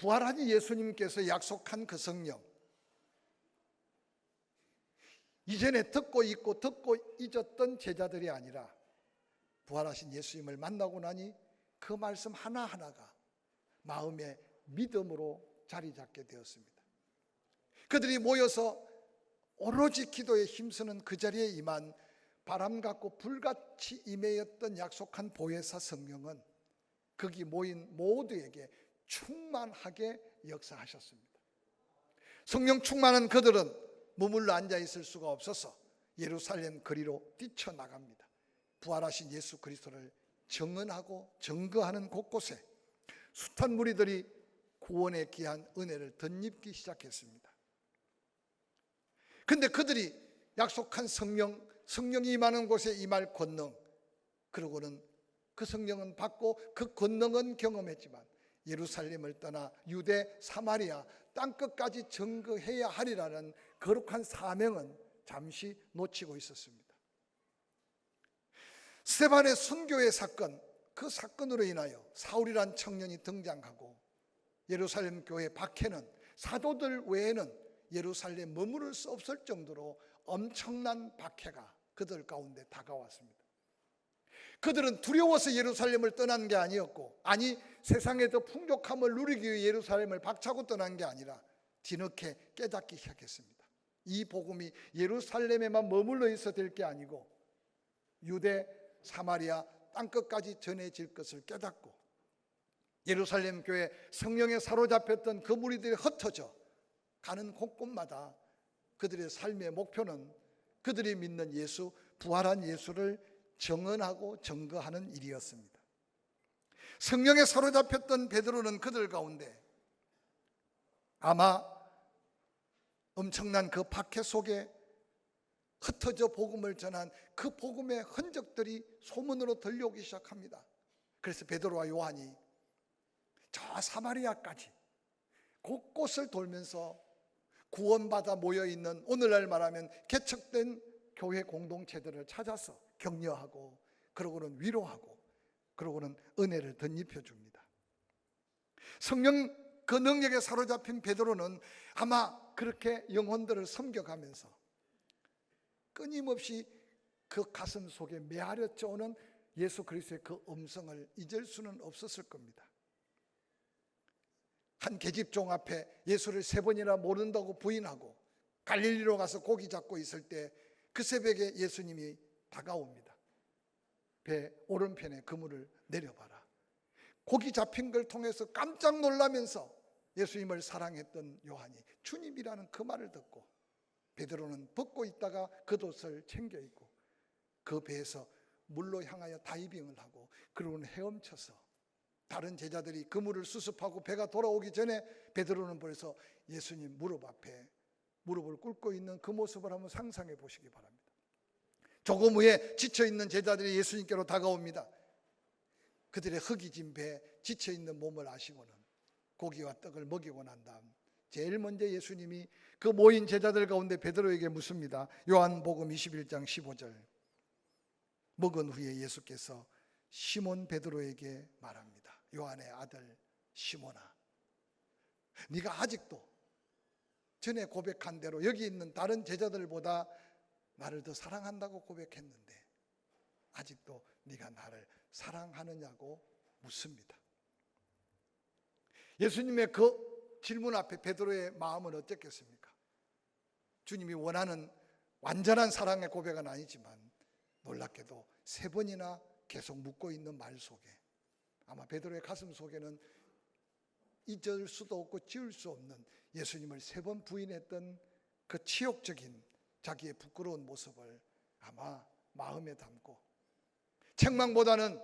부활하신 예수님께서 약속한 그 성령 이전에 듣고 있고 듣고 잊었던 제자들이 아니라 부활하신 예수님을 만나고 나니 그 말씀 하나하나가 마음의 믿음으로 자리 잡게 되었습니다. 그들이 모여서 오로지 기도에 힘쓰는 그 자리에 임한 바람 같고 불같이 임해였던 약속한 보혜사 성령은 거기 모인 모두에게 충만하게 역사하셨습니다. 성령 충만한 그들은 머물러 앉아 있을 수가 없어서 예루살렘 거리로 뛰쳐나갑니다. 부활하신 예수 그리스도를 정언하고 증거하는 곳곳에 숱한 무리들이 구원에 귀한 은혜를 덧입기 시작했습니다. 근데 그들이 약속한 성령, 성령이 임하는 곳에 임할 권능, 그러고는 그 성령은 받고 그 권능은 경험했지만 예루살렘을 떠나 유대, 사마리아 땅끝까지 증거해야 하리라는 거룩한 사명은 잠시 놓치고 있었습니다. 스테반의 순교의 사건, 그 사건으로 인하여 사울이란 청년이 등장하고 예루살렘 교회 박해는 사도들 외에는 예루살렘 머무를 수 없을 정도로 엄청난 박해가 그들 가운데 다가왔습니다. 그들은 두려워서 예루살렘을 떠난 게 아니었고, 아니 세상의 더 풍족함을 누리기 위해 예루살렘을 박차고 떠난 게 아니라 뒤늦게 깨닫기 시작했습니다. 이 복음이 예루살렘에만 머물러 있어 될 게 아니고 유대, 사마리아 땅끝까지 전해질 것을 깨닫고 예루살렘 교회 성령에 사로잡혔던 그 무리들이 흩어져 가는 곳곳마다 그들의 삶의 목표는 그들이 믿는 예수, 부활한 예수를 정언하고 증거하는 일이었습니다. 성령에 사로잡혔던 베드로는 그들 가운데 아마 엄청난 그 박해 속에 흩어져 복음을 전한 그 복음의 흔적들이 소문으로 들려오기 시작합니다. 그래서 베드로와 요한이 저 사마리아까지 곳곳을 돌면서 구원받아 모여 있는 오늘날 말하면 개척된 교회 공동체들을 찾아서 격려하고 그러고는 위로하고 그러고는 은혜를 덧입혀 줍니다. 성령 그 능력에 사로잡힌 베드로는 아마 그렇게 영혼들을 섬겨가면서 끊임없이 그 가슴 속에 메아려 쪄오는 예수 그리스도의 그 음성을 잊을 수는 없었을 겁니다. 한 계집종 앞에 예수를 세 번이나 모른다고 부인하고 갈릴리로 가서 고기 잡고 있을 때 그 새벽에 예수님이 다가옵니다. 배 오른편에 그물을 내려봐라. 고기 잡힌 걸 통해서 깜짝 놀라면서 예수님을 사랑했던 요한이 주님이라는 그 말을 듣고 베드로는 벗고 있다가 겉옷을 챙겨 입고 그 배에서 물로 향하여 다이빙을 하고 그러고는 헤엄쳐서 다른 제자들이 그물을 수습하고 배가 돌아오기 전에 베드로는 벌써 예수님 무릎 앞에 무릎을 꿇고 있는 그 모습을 한번 상상해 보시기 바랍니다. 조금 후에 지쳐 있는 제자들이 예수님께로 다가옵니다. 그들의 흙이 진 배에 지쳐 있는 몸을 아시고는 고기와 떡을 먹이고 난 다음 제일 먼저 예수님이 그 모인 제자들 가운데 베드로에게 묻습니다. 요한복음 21장 15절. 먹은 후에 예수께서 시몬 베드로에게 말합니다. 요한의 아들 시몬아. 네가 아직도 전에 고백한 대로 여기 있는 다른 제자들보다 나를 더 사랑한다고 고백했는데 아직도 네가 나를 사랑하느냐고 묻습니다. 예수님의 그 질문 앞에 베드로의 마음은 어땠겠습니까? 주님이 원하는 완전한 사랑의 고백은 아니지만 놀랍게도 세 번이나 계속 묻고 있는 말 속에 아마 베드로의 가슴 속에는 잊을 수도 없고 지울 수 없는 예수님을 세 번 부인했던 그 치욕적인 자기의 부끄러운 모습을 아마 마음에 담고 책망보다는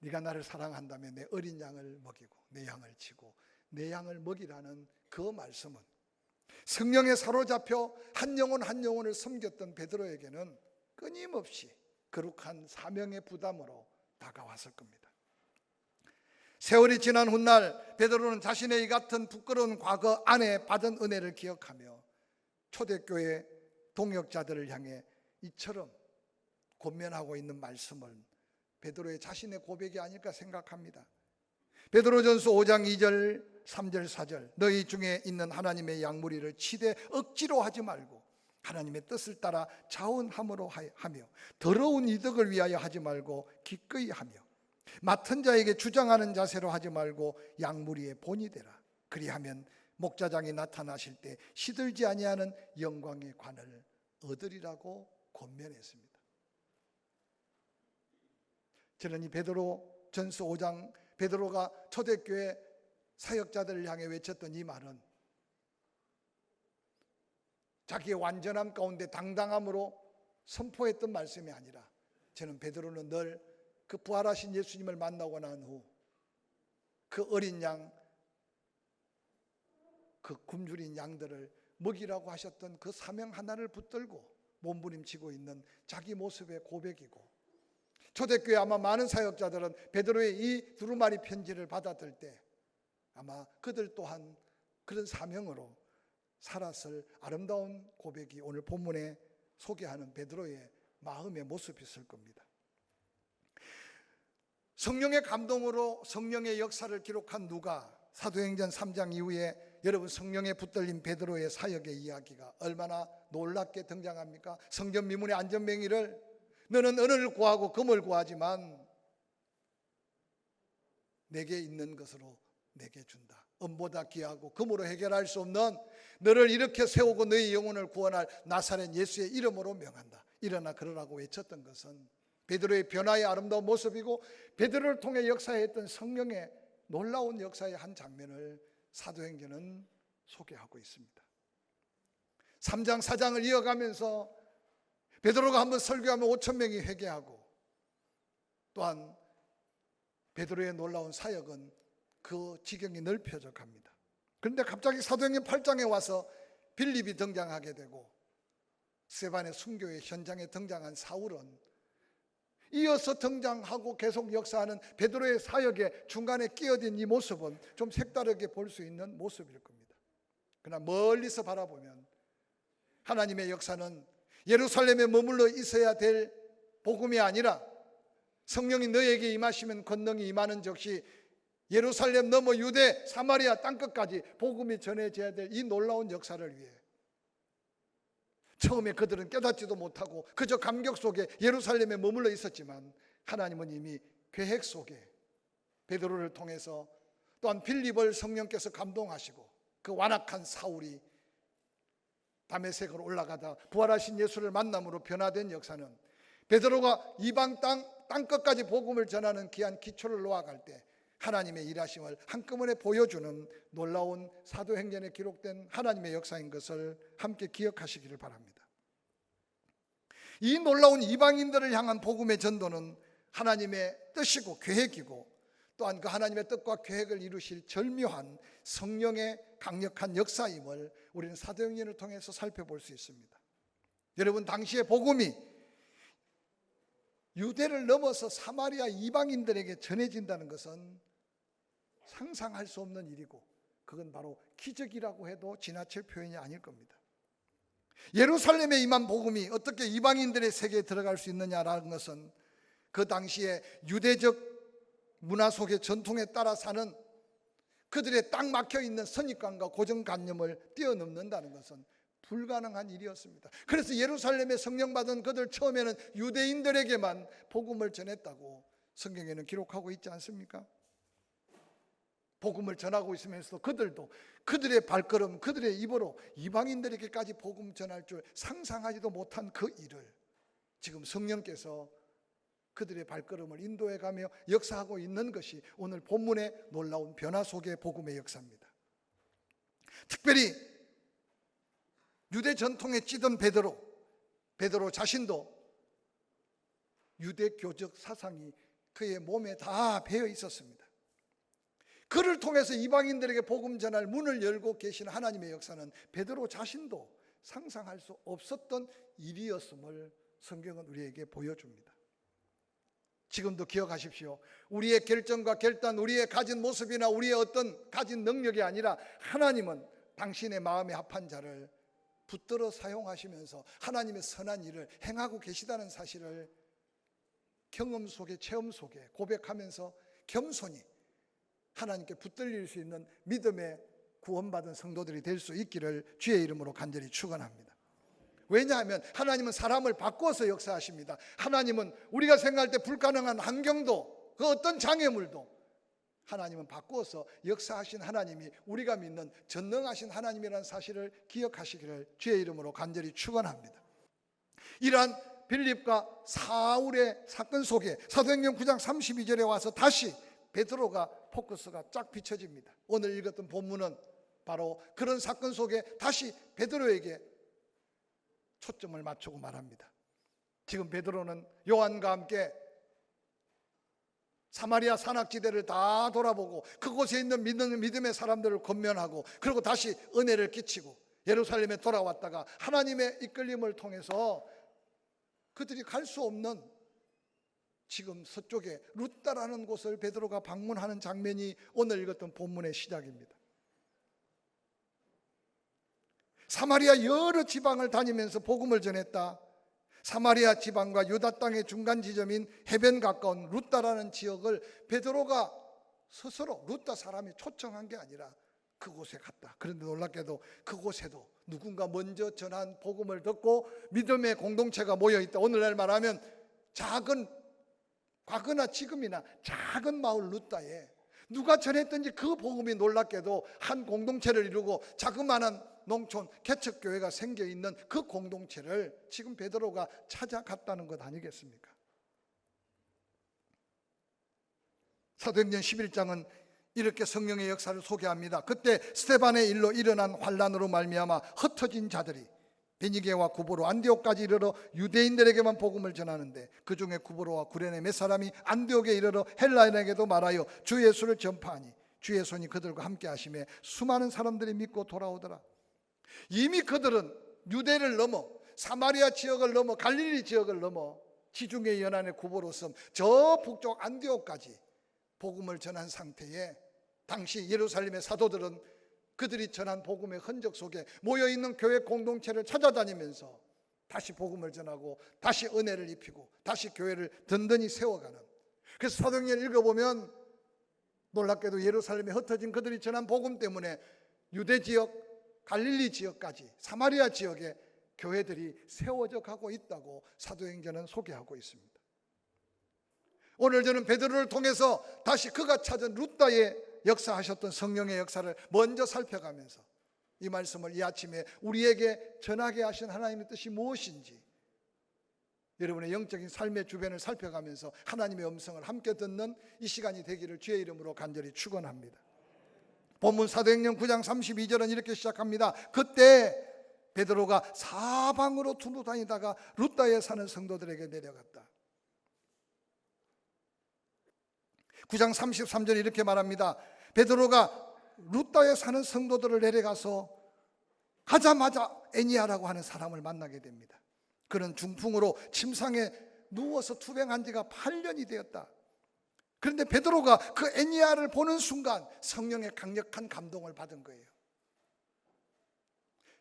네가 나를 사랑한다면 내 어린 양을 먹이고 내 양을 치고 내 양을 먹이라는 그 말씀은 성령에 사로잡혀 한 영혼 한 영혼을 섬겼던 베드로에게는 끊임없이 거룩한 사명의 부담으로 다가왔을 겁니다. 세월이 지난 훗날 베드로는 자신의 이 같은 부끄러운 과거 안에 받은 은혜를 기억하며 초대교회 동역자들을 향해 이처럼 권면하고 있는 말씀을 베드로의 자신의 고백이 아닐까 생각합니다. 베드로전서 5장 2절 3절 4절 너희 중에 있는 하나님의 양무리를 치되 억지로 하지 말고 하나님의 뜻을 따라 자원함으로 하- 하며 더러운 이득을 위하여 하지 말고 기꺼이 하며 맡은 자에게 주장하는 자세로 하지 말고 양무리의 본이 되라 그리하면 목자장이 나타나실 때 시들지 아니하는 영광의 관을 얻으리라고 권면했습니다. 저는 이 베드로 전서 5장 베드로가 초대교회 사역자들을 향해 외쳤던 이 말은 자기의 완전함 가운데 당당함으로 선포했던 말씀이 아니라 저는 베드로는 늘 그 부활하신 예수님을 만나고 난 후 그 어린 양, 그 굶주린 양들을 먹이라고 하셨던 그 사명 하나를 붙들고 몸부림치고 있는 자기 모습의 고백이고 초대교회 아마 많은 사역자들은 베드로의 이 두루마리 편지를 받았을 때 아마 그들 또한 그런 사명으로 살았을 아름다운 고백이 오늘 본문에 소개하는 베드로의 마음의 모습이었을 겁니다. 성령의 감동으로 성령의 역사를 기록한 누가 사도행전 3장 이후에 여러분 성령에 붙들린 베드로의 사역의 이야기가 얼마나 놀랍게 등장합니까? 성전 미문의 안전명의를 너는 은을 구하고 금을 구하지만 내게 있는 것으로 내게 준다. 은보다 귀하고 금으로 해결할 수 없는 너를 이렇게 세우고 너의 영혼을 구원할 나사렛 예수의 이름으로 명한다. 일어나 그러라고 외쳤던 것은 베드로의 변화의 아름다운 모습이고 베드로를 통해 역사했던 성령의 놀라운 역사의 한 장면을 사도행전은 소개하고 있습니다. 3장 4장을 이어가면서 베드로가 한번 설교하면 5천 명이 회개하고 또한 베드로의 놀라운 사역은 그 지경이 넓혀져 갑니다. 그런데 갑자기 사도행전 8장에 와서 빌립이 등장하게 되고 세반의 순교의 현장에 등장한 사울은 이어서 등장하고 계속 역사하는 베드로의 사역의 중간에 끼어든 이 모습은 좀 색다르게 볼 수 있는 모습일 겁니다. 그러나 멀리서 바라보면 하나님의 역사는 예루살렘에 머물러 있어야 될 복음이 아니라 성령이 너에게 임하시면 권능이 임하는 즉시 예루살렘 넘어 유대 사마리아 땅끝까지 복음이 전해져야 될 이 놀라운 역사를 위해 처음에 그들은 깨닫지도 못하고 그저 감격 속에 예루살렘에 머물러 있었지만 하나님은 이미 계획 속에 베드로를 통해서 또한 빌립을 성령께서 감동하시고 그 완악한 사울이 담에색으로 올라가다 부활하신 예수를 만남으로 변화된 역사는 베드로가 이방 땅 땅끝까지 복음을 전하는 귀한 기초를 놓아갈 때 하나님의 일하심을 한꺼번에 보여주는 놀라운 사도행전에 기록된 하나님의 역사인 것을 함께 기억하시기를 바랍니다. 이 놀라운 이방인들을 향한 복음의 전도는 하나님의 뜻이고 계획이고 또한 그 하나님의 뜻과 계획을 이루실 절묘한 성령의 강력한 역사임을 우리는 사도행전을 통해서 살펴볼 수 있습니다. 여러분 당시의 복음이 유대를 넘어서 사마리아 이방인들에게 전해진다는 것은 상상할 수 없는 일이고 그건 바로 기적이라고 해도 지나칠 표현이 아닐 겁니다. 예루살렘에 임한 복음이 어떻게 이방인들의 세계에 들어갈 수 있느냐라는 것은 그 당시에 유대적 문화 속의 전통에 따라 사는 그들의 딱 막혀 있는 선입관과 고정관념을 뛰어넘는다는 것은 불가능한 일이었습니다. 그래서 예루살렘에 성령 받은 그들 처음에는 유대인들에게만 복음을 전했다고 성경에는 기록하고 있지 않습니까? 복음을 전하고 있으면서도 그들도 그들의 발걸음, 그들의 입으로 이방인들에게까지 복음 전할 줄 상상하지도 못한 그 일을 지금 성령께서 그들의 발걸음을 인도해 가며 역사하고 있는 것이 오늘 본문의 놀라운 변화 속의 복음의 역사입니다. 특별히 유대 전통에 찌든 베드로, 베드로 자신도 유대 교적 사상이 그의 몸에 다 배어 있었습니다. 그를 통해서 이방인들에게 복음 전할 문을 열고 계신 하나님의 역사는 베드로 자신도 상상할 수 없었던 일이었음을 성경은 우리에게 보여줍니다. 지금도 기억하십시오. 우리의 결정과 결단, 우리의 가진 모습이나 우리의 어떤 가진 능력이 아니라 하나님은 당신의 마음에 합한 자를 붙들어 사용하시면서 하나님의 선한 일을 행하고 계시다는 사실을 경험 속에 체험 속에 고백하면서 겸손히 하나님께 붙들릴 수 있는 믿음의 구원받은 성도들이 될 수 있기를 주의 이름으로 간절히 축원합니다. 왜냐하면 하나님은 사람을 바꿔서 역사하십니다. 하나님은 우리가 생각할 때 불가능한 환경도 그 어떤 장애물도 하나님은 바꾸어서 역사하신 하나님이 우리가 믿는 전능하신 하나님이라는 사실을 기억하시기를 주의 이름으로 간절히 축원합니다. 이러한 빌립과 사울의 사건 속에 사도행전 9장 32절에 와서 다시 베드로가 포커스가 쫙 비춰집니다. 오늘 읽었던 본문은 바로 그런 사건 속에 다시 베드로에게 초점을 맞추고 말합니다. 지금 베드로는 요한과 함께 사마리아 산악지대를 다 돌아보고 그곳에 있는 믿는 믿음의 사람들을 권면하고 그리고 다시 은혜를 끼치고 예루살렘에 돌아왔다가 하나님의 이끌림을 통해서 그들이 갈 수 없는 지금 서쪽에 루따라는 곳을 베드로가 방문하는 장면이 오늘 읽었던 본문의 시작입니다. 사마리아 여러 지방을 다니면서 복음을 전했다. 사마리아 지방과 유다 땅의 중간 지점인 해변 가까운 루따라는 지역을 베드로가 스스로 루따 사람이 초청한 게 아니라 그곳에 갔다. 그런데 놀랍게도 그곳에도 누군가 먼저 전한 복음을 듣고 믿음의 공동체가 모여 있다. 오늘날 말하면 작은 과거나 지금이나 작은 마을 루따에 누가 전했든지 그 복음이 놀랍게도 한 공동체를 이루고 자그마한 농촌 개척교회가 생겨 있는 그 공동체를 지금 베드로가 찾아갔다는 것 아니겠습니까? 사도행전 11장은 이렇게 성령의 역사를 소개합니다. 그때 스테반의 일로 일어난 환란으로 말미암아 흩어진 자들이 베니게와 구보로 안디옥까지 이르러 유대인들에게만 복음을 전하는데 그 중에 구보로와 구레네 몇 사람이 안디옥에 이르러 헬라인에게도 말하여 주 예수를 전파하니 주의 손이 그들과 함께 하심에 수많은 사람들이 믿고 돌아오더라. 이미 그들은 유대를 넘어 사마리아 지역을 넘어 갈릴리 지역을 넘어 지중해 연안의 구보로 섬 저 북쪽 안디옥까지 복음을 전한 상태에 당시 예루살렘의 사도들은 그들이 전한 복음의 흔적 속에 모여 있는 교회 공동체를 찾아다니면서 다시 복음을 전하고 다시 은혜를 입히고 다시 교회를 든든히 세워가는 그래서 사도행전 읽어보면 놀랍게도 예루살렘에 흩어진 그들이 전한 복음 때문에 유대 지역 갈릴리 지역까지 사마리아 지역에 교회들이 세워져 가고 있다고 사도행전은 소개하고 있습니다. 오늘 저는 베드로를 통해서 다시 그가 찾은 루다의 역사하셨던 성령의 역사를 먼저 살펴가면서 이 말씀을 이 아침에 우리에게 전하게 하신 하나님의 뜻이 무엇인지 여러분의 영적인 삶의 주변을 살펴가면서 하나님의 음성을 함께 듣는 이 시간이 되기를 주의 이름으로 간절히 축원합니다. 본문 사도행전 9장 32절은 이렇게 시작합니다. 그때 베드로가 사방으로 두루 다니다가 루다에 사는 성도들에게 내려갔다. 9장 33절 이렇게 말합니다. 베드로가 루다에 사는 성도들을 내려가서 가자마자 애니아라고 하는 사람을 만나게 됩니다. 그는 중풍으로 침상에 누워서 투병한 지가 8년이 되었다. 그런데 베드로가 그 애니아를 보는 순간 성령의 강력한 감동을 받은 거예요.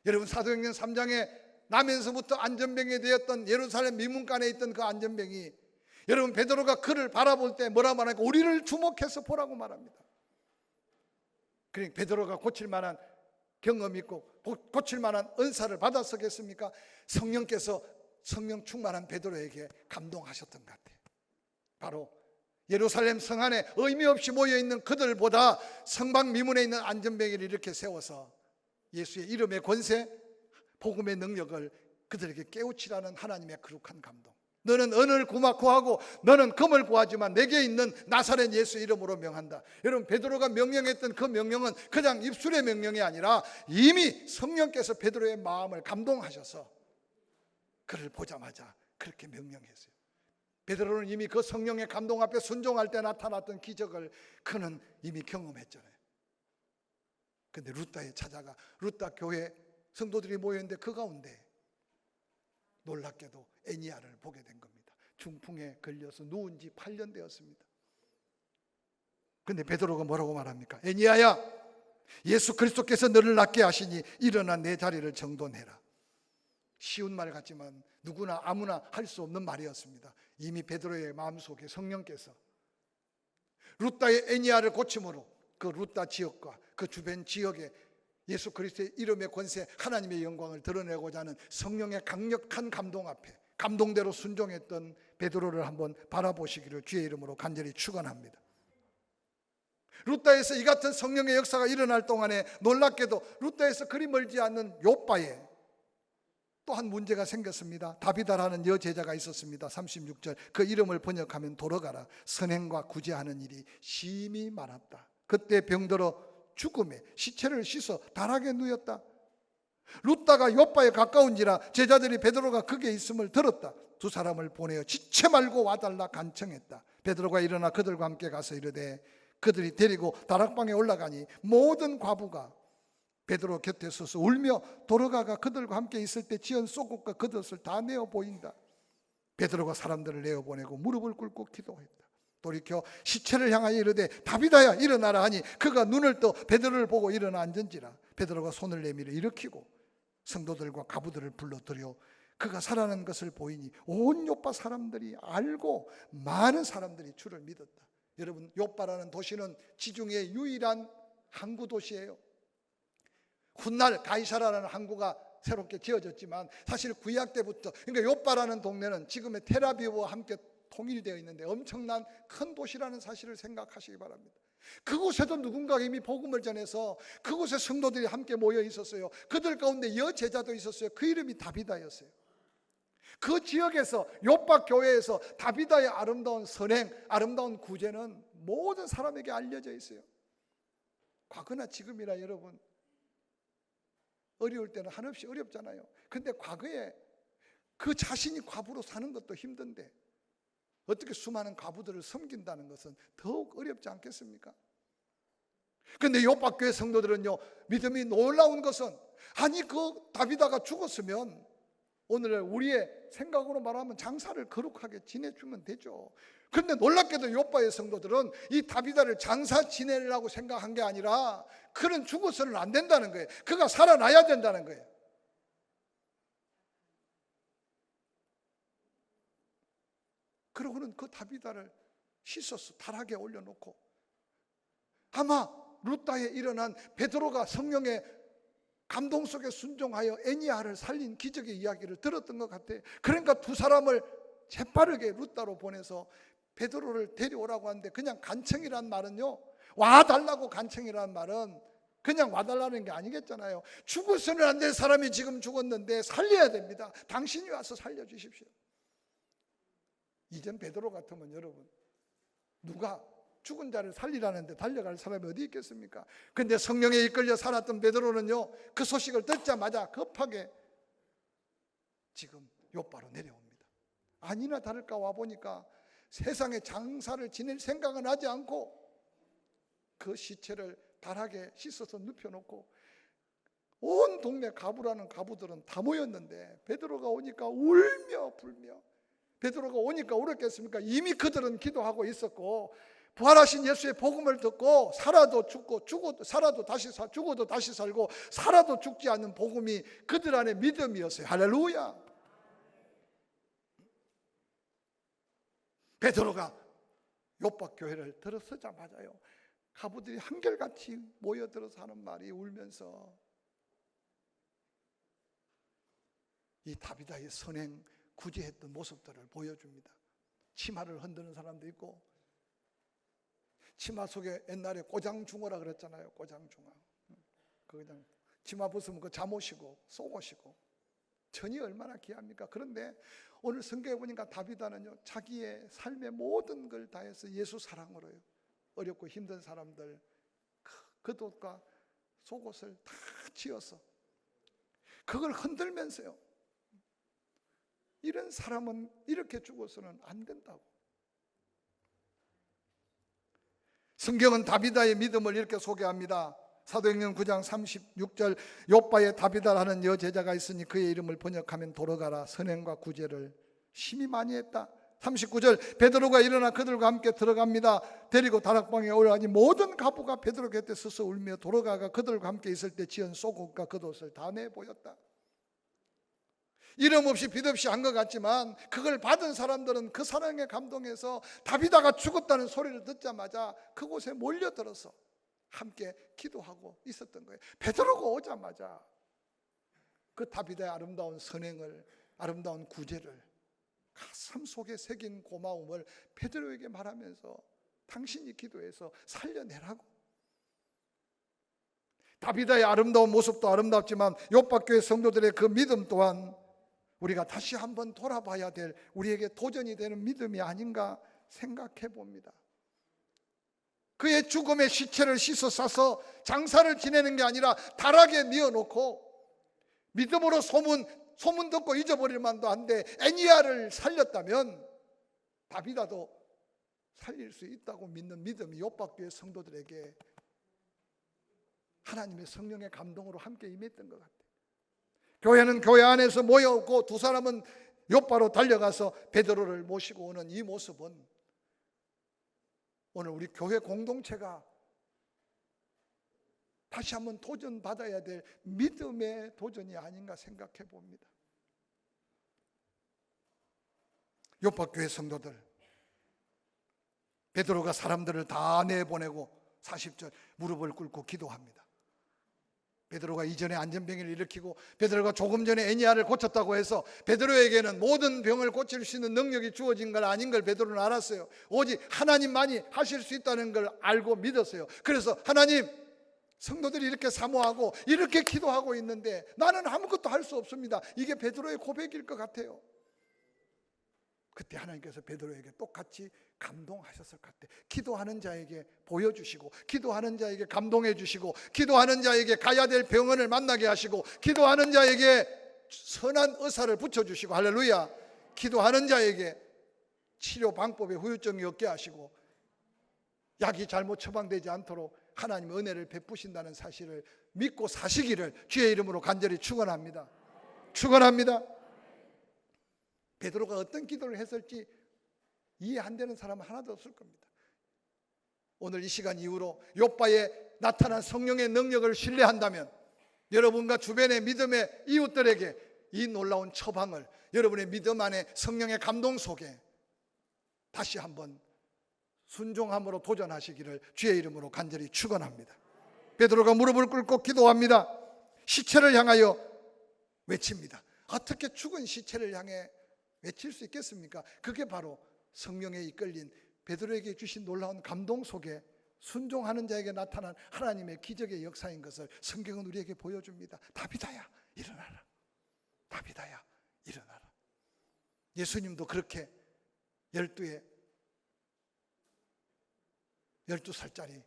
여러분 사도행전 3장에 나면서부터 안전병이 되었던 예루살렘 미문간에 있던 그 안전병이 여러분 베드로가 그를 바라볼 때 뭐라 말하니까 우리를 주목해서 보라고 말합니다. 그러니까 베드로가 고칠 만한 경험 있고 고칠 만한 은사를 받았었겠습니까? 성령께서 성령 충만한 베드로에게 감동하셨던 것 같아요. 바로 예루살렘 성 안에 의미 없이 모여 있는 그들보다 성방 미문에 있는 안전병이를 이렇게 세워서 예수의 이름의 권세, 복음의 능력을 그들에게 깨우치라는 하나님의 거룩한 감동. 너는 은을 구하고 너는 금을 구하지만 내게 있는 나사렛 예수 이름으로 명한다. 여러분 베드로가 명령했던 그 명령은 그냥 입술의 명령이 아니라 이미 성령께서 베드로의 마음을 감동하셔서 그를 보자마자 그렇게 명령했어요. 베드로는 이미 그 성령의 감동 앞에 순종할 때 나타났던 기적을 그는 이미 경험했잖아요. 근데 루따에 찾아가 루따 교회 성도들이 모였는데 그 가운데 놀랍게도 애니아를 보게 된 겁니다. 중풍에 걸려서 누운 지 8년 되었습니다. 근데 베드로가 뭐라고 말합니까? 애니아야 예수 그리스도께서 너를 낫게 하시니 일어나 내 자리를 정돈해라. 쉬운 말 같지만 누구나 아무나 할 수 없는 말이었습니다. 이미 베드로의 마음속에 성령께서 루따의 애니아를 고침으로 그 루타 지역과 그 주변 지역에 예수 그리스도의 이름의 권세 하나님의 영광을 드러내고자 하는 성령의 강력한 감동 앞에 감동대로 순종했던 베드로를 한번 바라보시기를 주의 이름으로 간절히 축원합니다. 루타에서 이 같은 성령의 역사가 일어날 동안에 놀랍게도 루타에서 그리 멀지 않는 요바에 또한 문제가 생겼습니다. 다비다라는 여제자가 있었습니다. 36절 그 이름을 번역하면 돌아가라 선행과 구제하는 일이 심히 많았다. 그때 병들어 죽음에 시체를 씻어 달하게 누였다. 루다가 요바에 가까운지라 제자들이 베드로가 거기에 있음을 들었다. 두 사람을 보내어 지체 말고 와달라 간청했다. 베드로가 일어나 그들과 함께 가서 이르되 그들이 데리고 다락방에 올라가니 모든 과부가 베드로 곁에 서서 울며 도로가가 그들과 함께 있을 때 지은 속옷과 겉옷을 다 내어 보인다. 베드로가 사람들을 내어 보내고 무릎을 꿇고 기도했다. 돌이켜 시체를 향하여 이르되 다비다야 일어나라 하니 그가 눈을 떠 베드로를 보고 일어나 앉은지라 베드로가 손을 내밀어 일으키고 성도들과 가부들을 불러들여 그가 살아난 것을 보이니 온 요파 사람들이 알고 많은 사람들이 주를 믿었다. 여러분 요파라는 도시는 지중해 유일한 항구 도시예요. 훗날 가이사라는 항구가 새롭게 지어졌지만 사실 구약 때부터 그러니까 요바라는 동네는 지금의 테라비브와 함께 통일되어 있는데 엄청난 큰 도시라는 사실을 생각하시기 바랍니다. 그곳에도 누군가 이미 복음을 전해서 그곳에 성도들이 함께 모여 있었어요. 그들 가운데 여제자도 있었어요. 그 이름이 다비다였어요. 그 지역에서 요박 교회에서 다비다의 아름다운 선행, 아름다운 구제는 모든 사람에게 알려져 있어요. 과거나 지금이나 여러분 어려울 때는 한없이 어렵잖아요. 근데 과거에 그 자신이 과부로 사는 것도 힘든데 어떻게 수많은 과부들을 섬긴다는 것은 더욱 어렵지 않겠습니까? 근데 요박교회 성도들은요 믿음이 놀라운 것은 아니 그 다비다가 죽었으면 오늘 우리의 생각으로 말하면 장사를 거룩하게 지내주면 되죠. 근데 놀랍게도 요바의 성도들은 이 다비다를 장사 지내려고 생각한 게 아니라 그는 죽어서는 안 된다는 거예요. 그가 살아나야 된다는 거예요. 그러고는 그 다비다를 씻어서 달하게 올려놓고 아마 루타에 일어난 베드로가 성령의 감동 속에 순종하여 애니아를 살린 기적의 이야기를 들었던 것 같아요. 그러니까 두 사람을 재빠르게 루타로 보내서 베드로를 데려오라고 하는데 그냥 간청이란 말은요. 와 달라고 간청이란 말은 그냥 와달라는 게 아니겠잖아요. 죽어서는 안 될 사람이 지금 죽었는데 살려야 됩니다. 당신이 와서 살려주십시오. 이전 베드로 같으면 여러분 누가 죽은 자를 살리라는데 달려갈 사람이 어디 있겠습니까? 근데 성령에 이끌려 살았던 베드로는요 그 소식을 듣자마자 급하게 지금 요바로 내려옵니다. 아니나 다를까 와 보니까 세상에 장사를 지낼 생각은 하지 않고 그 시체를 달하게 씻어서 눕혀놓고 온 동네 가부라는 가부들은 다 모였는데 베드로가 오니까 울며 불며 베드로가 오니까 울었겠습니까? 이미 그들은 기도하고 있었고 부활하신 예수의 복음을 듣고 살아도 죽고 죽어도 살아도 다시 사, 죽어도 다시 살고 살아도 죽지 않는 복음이 그들 안에 믿음이었어요. 할렐루야. 베드로가 요박 교회를 들어서자마자요. 가부들이 한결같이 모여들어서 하는 말이 울면서 이 다비다의 선행 구제했던 모습들을 보여줍니다. 치마를 흔드는 사람도 있고 치마 속에 옛날에 꼬장중어라 그랬잖아요. 꼬장중어. 그 그냥 치마 벗으면 그 잠옷이고 속옷이고 천이 얼마나 귀합니까? 그런데 오늘 성경에 보니까 다비다는요 자기의 삶의 모든 걸 다해서 예수 사랑으로요 어렵고 힘든 사람들 그 돛과 속옷을 다 지어서 그걸 흔들면서요 이런 사람은 이렇게 죽어서는 안 된다고. 성경은 다비다의 믿음을 이렇게 소개합니다. 사도행전 9장 36절 요바에 다비다라는 여제자가 있으니 그의 이름을 번역하면 돌아가라 선행과 구제를 심히 많이 했다. 39절 베드로가 일어나 그들과 함께 들어갑니다. 데리고 다락방에 올라가니 모든 가부가 베드로 곁에 서서 울며 돌아가가 그들과 함께 있을 때 지은 속옷과 겉옷을 다 내 보였다. 이름 없이 빛 없이 한 것 같지만 그걸 받은 사람들은 그 사랑에 감동해서 다비다가 죽었다는 소리를 듣자마자 그곳에 몰려들어서 함께 기도하고 있었던 거예요. 베드로가 오자마자 그 다비드의 아름다운 선행을 아름다운 구제를 가슴 속에 새긴 고마움을 베드로에게 말하면서 당신이 기도해서 살려내라고 다비다의 아름다운 모습도 아름답지만 요박교회 성도들의 그 믿음 또한 우리가 다시 한번 돌아봐야 될 우리에게 도전이 되는 믿음이 아닌가 생각해 봅니다. 그의 죽음의 시체를 씻어 싸서 장사를 지내는 게 아니라 다락에 뉘어놓고 믿음으로 소문 소문 듣고 잊어버릴 만도 한데 애니야를 살렸다면 다비다도 살릴 수 있다고 믿는 믿음이 요박교회 성도들에게 하나님의 성령의 감동으로 함께 임했던 것 같아요. 교회는 교회 안에서 모여오고 두 사람은 요바로 달려가서 베드로를 모시고 오는 이 모습은 오늘 우리 교회 공동체가 다시 한번 도전받아야 될 믿음의 도전이 아닌가 생각해 봅니다. 요파 교회 성도들 베드로가 사람들을 다 내보내고 40절 무릎을 꿇고 기도합니다. 베드로가 이전에 안전병을 일으키고 베드로가 조금 전에 애니아를 고쳤다고 해서 베드로에게는 모든 병을 고칠 수 있는 능력이 주어진 걸 아닌 걸 베드로는 알았어요. 오직 하나님만이 하실 수 있다는 걸 알고 믿었어요. 그래서 하나님 성도들이 이렇게 사모하고 이렇게 기도하고 있는데 나는 아무것도 할 수 없습니다. 이게 베드로의 고백일 것 같아요. 그때 하나님께서 베드로에게 똑같이 감동하셨을 것 같아. 기도하는 자에게 보여주시고, 기도하는 자에게 감동해 주시고, 기도하는 자에게 가야 될 병원을 만나게 하시고, 기도하는 자에게 선한 의사를 붙여주시고, 할렐루야. 기도하는 자에게 치료 방법에 후유증이 없게 하시고, 약이 잘못 처방되지 않도록 하나님 은혜를 베푸신다는 사실을 믿고 사시기를 주의 이름으로 간절히 축원합니다. 축원합니다. 베드로가 어떤 기도를 했을지 이해 안 되는 사람은 하나도 없을 겁니다. 오늘 이 시간 이후로 요바에 나타난 성령의 능력을 신뢰한다면 여러분과 주변의 믿음의 이웃들에게 이 놀라운 처방을 여러분의 믿음 안에 성령의 감동 속에 다시 한번 순종함으로 도전하시기를 주의 이름으로 간절히 축원합니다. 베드로가 무릎을 꿇고 기도합니다. 시체를 향하여 외칩니다. 어떻게 죽은 시체를 향해 외칠 수 있겠습니까? 그게 바로 성령에 이끌린 베드로에게 주신 놀라운 감동 속에 순종하는 자에게 나타난 하나님의 기적의 역사인 것을 성경은 우리에게 보여줍니다. 다비다야 일어나라. 다비다야 일어나라. 예수님도 그렇게 열두에 열두 살짜리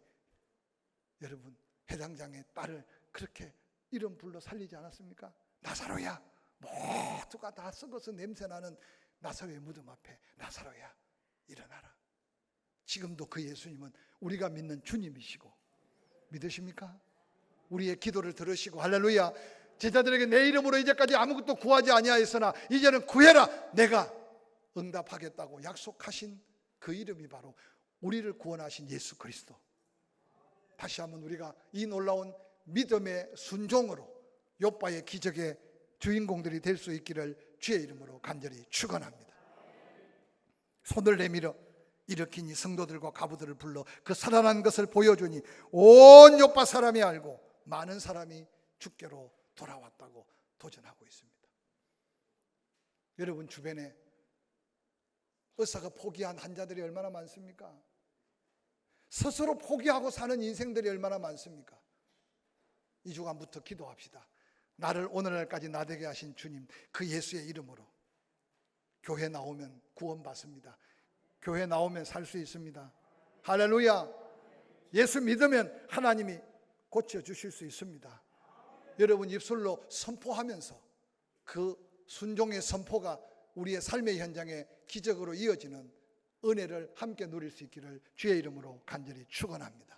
여러분 해당장의 딸을 그렇게 이름 불러 살리지 않았습니까? 나사로야 모두가 다 썩어서 냄새나는 나사로의 무덤 앞에 나사로야 일어나라. 지금도 그 예수님은 우리가 믿는 주님이시고 믿으십니까? 우리의 기도를 들으시고 할렐루야. 제자들에게 내 이름으로 이제까지 아무것도 구하지 아니하였으나 이제는 구해라. 내가 응답하겠다고 약속하신 그 이름이 바로 우리를 구원하신 예수 그리스도. 다시 한번 우리가 이 놀라운 믿음의 순종으로 요바의 기적의 주인공들이 될 수 있기를 주의 이름으로 간절히 축원합니다. 손을 내밀어 일으킨 이 성도들과 가부들을 불러 그 살아난 것을 보여주니 온 요파 사람이 알고 많은 사람이 주께로 돌아왔다고 도전하고 있습니다. 여러분 주변에 의사가 포기한 환자들이 얼마나 많습니까? 스스로 포기하고 사는 인생들이 얼마나 많습니까? 이 주간부터 기도합시다. 나를 오늘날까지 나되게 하신 주님, 그 예수의 이름으로 교회 나오면 구원받습니다. 교회 나오면 살 수 있습니다. 할렐루야. 예수 믿으면 하나님이 고쳐 주실 수 있습니다. 여러분 입술로 선포하면서 그 순종의 선포가 우리의 삶의 현장에 기적으로 이어지는 은혜를 함께 누릴 수 있기를 주의 이름으로 간절히 축원합니다.